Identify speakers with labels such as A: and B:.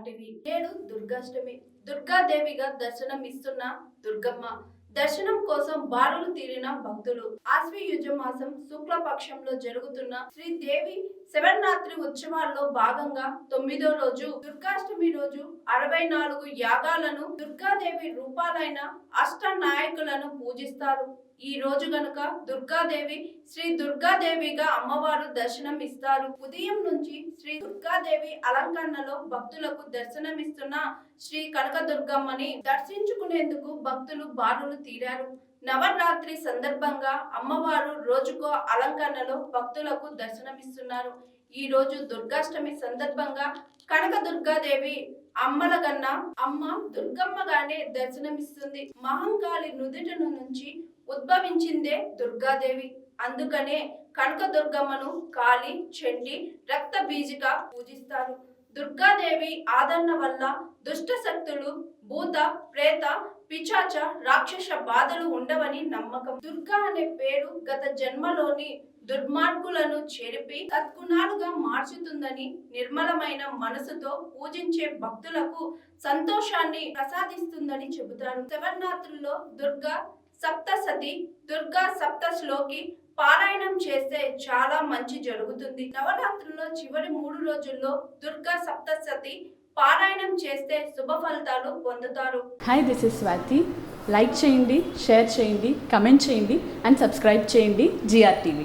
A: లాంటివి నేడు దుర్గాష్టమి. దుర్గాదేవిగా దర్శనం ఇస్తున్న దుర్గమ్మ. దర్శనం కోసం బారులు తీరిన భక్తులు. ఆశ్వయుజ మాసం శుక్ల పక్షంలో జరుగుతున్న శ్రీదేవి శివరాత్రి ఉత్సవాల్లో భాగంగా తొమ్మిదో రోజు దుర్గాష్టమి రోజు అరవై నాలుగు యాగాలను దుర్గాదేవి రూపాలైన అష్ట నాయకులను పూజిస్తారు. ఈ రోజు గనుక దుర్గాదేవి శ్రీ దుర్గాదేవిగా అమ్మవారు దర్శనం ఇస్తారు ఉదయం నుంచి శ్రీ దుర్గాదేవి అలంకరణలో భక్తులకు దర్శనమిస్తున్న శ్రీ కనకదుర్గమ్మని దర్శించుకునేందుకు భక్తులు బారులు తీరారు. నవరాత్రి సందర్భంగా అమ్మవారు రోజుకో అలంకరణలో భక్తులకు దర్శనమిస్తున్నారు. ఈ రోజు దుర్గాష్టమి సందర్భంగా కనక దుర్గాదేవి అమ్మలగన్న అమ్మ దుర్గమ్మగానే దర్శనమిస్తుంది. మహంకాళి నుదుట నుంచి ఉద్భవించిందే దుర్గాదేవి. అందుకనే కనక దుర్గమ్మను కాళి చండి రక్త బీజిగా పూజిస్తారు. దుర్గాదేవి ఆదరణ వల్ల దుష్ట శక్తులు భూత ప్రేత పిచాచ రాక్షస బాధలు ఉండవని నమ్మకం. దుర్గా అనే పేరు గత జన్మలోని దుర్మార్గులను చెరిపి సద్గుణాలుగా మార్చుతుందని నిర్మలమైన మనసుతో పూజించే భక్తులకు సంతోషాన్ని ప్రసాదిస్తుందని చెబుతారు. శివరాత్రుల్లో దుర్గా సప్తసతి దుర్గా సప్తశ్లోకి పారాయణం చేస్తే చాలా మంచి జరుగుతుంది. నవరాత్రుల్లో చివరి మూడు రోజుల్లో దుర్గా సప్తసతి పారాయణం చేస్తే శుభ ఫలితాలు పొందుతారు.
B: Hi this is Swathi like చేయండి షేర్ చేయండి కమెంట్ చేయండి అండ్ సబ్స్క్రైబ్ చేయండి జిఆర్ టీవీ